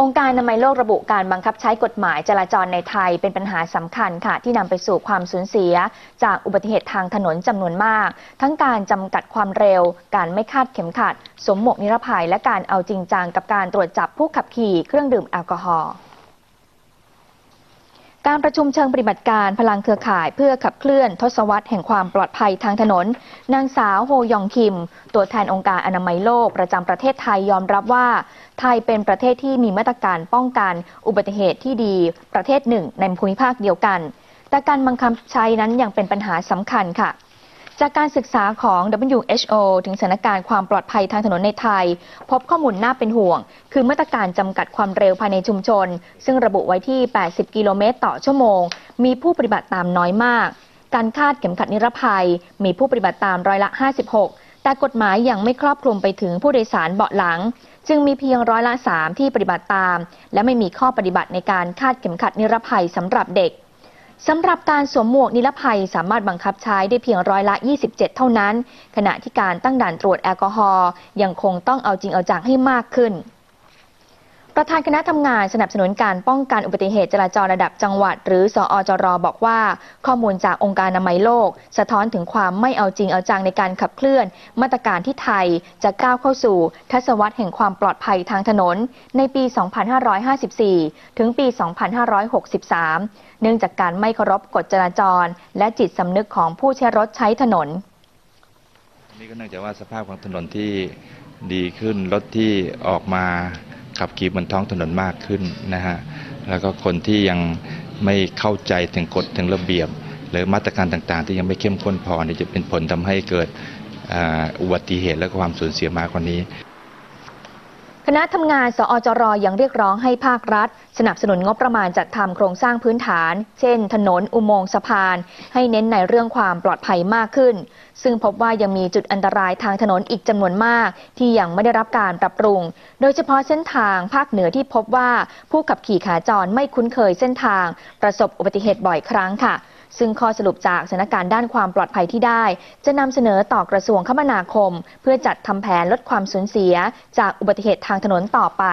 องค์การนามัยโลกระบุการบังคับใช้กฎหมายจราจรในไทยเป็นปัญหาสำคัญค่ะ ที่นำไปสู่ความสูญเสีย จากอุบัติเหตุทางถนนจำนวนมาก ทั้งการจำกัดความเร็ว การไม่คาดเข็มขัด สวมหมวกนิรภัย และการเอาจริงจังกับการตรวจจับผู้ขับขี่เครื่องดื่มแอลกอฮอล์ การประชุมเชิงปฏิบัติการพลังเครือข่ายเพื่อขับเคลื่อนทศวรรษแห่งความปลอดภัยทางถนน นางสาวโฮยองคิม ตัวแทนองค์การอนามัยโลกประจำประเทศไทยยอมรับว่า ไทยเป็นประเทศที่มีมาตรการป้องกันอุบัติเหตุที่ดีประเทศหนึ่งในภูมิภาคเดียวกัน แต่การบังคับใช้นั้นยังเป็นปัญหาสำคัญค่ะ จากการศึกษาของ WHO ถึงสถานการณ์ความปลอดภัยทางถนนในไทย พบข้อมูลน่าเป็นห่วง คือมาตรการจำกัดความเร็วภายในชุมชน ซึ่งระบุไว้ที่ 80 กิโลเมตรต่อชั่วโมง มีผู้ปฏิบัติตามน้อยมาก การคาดเข็มขัดนิรภัย มีผู้ปฏิบัติตามร้อยละ 56 แต่กฎหมายยังไม่ครอบคลุมไปถึงผู้โดยสารเบาะหลัง จึงมีเพียงร้อยละ 3 ที่ปฏิบัติตาม และไม่มีข้อปฏิบัติในการคาดเข็มขัดนิรภัยสำหรับเด็ก สำหรับการสวมหมวกนิรภัยสามารถบังคับใช้ได้เพียงร้อยละ 27 เท่านั้น ขณะที่การตั้งด่านตรวจแอลกอฮอล์ยังคงต้องเอาจริงเอาจังให้มากขึ้น ประธานคณะทำงานสนับสนุนการป้องกันอุบัติเหตุจราจรระดับจังหวัด หรือสอจรบอกว่า ข้อมูลจากองค์การอนามัยโลก สะท้อนถึงความไม่เอาจริงเอาจังในการขับเคลื่อน มาตรการที่ไทยจะก้าวเข้าสู่ ทศวรรษแห่งความปลอดภัยทางถนน ในปี 2554 ถึงปี 2563 เนื่องจากการไม่เคารพกฎจราจร และจิตสำนึกของผู้ใช้รถใช้ถนนนี่ก็เนื่องจากว่าสภาพของถนนที่ดีขึ้นรถที่ออกมา ขับขี่บนท้องถนนมากขึ้นนะฮะแล้วก็คนที่ยังไม่เข้าใจถึงกฎถึงระเบียบ หรือมาตรการต่างๆ ที่ยังไม่เข้มข้นพอนี่จะเป็นผลทำให้เกิดอุบัติเหตุและความสูญเสียมากกว่านี้ ณะทำงาน สอจรยังเรียกร้องให้ภาครัฐ สนับสนุนงบประมาณจัดทำโครงสร้างพื้นฐาน เช่น ถนน อุโมงค์สะพาน ให้เน้นในเรื่องความปลอดภัยมากขึ้น ซึ่งพบว่ายังมีจุดอันตรายทางถนนอีกจำนวนมาก ที่ยังไม่ได้รับการปรับปรุง โดยเฉพาะเส้นทางภาคเหนือที่พบว่าผู้ขับขี่ขาจรไม่คุ้นเคยเส้นทาง ประสบอุบัติเหตุบ่อยครั้งค่ะ ซึ่งข้อสรุปจากสถานการณ์ด้านความปลอดภัยที่ได้ จะนำเสนอต่อกระทรวงคมนาคม เพื่อจัดทำแผนลดความสูญเสีย จากอุบัติเหตุทางถนนต่อไป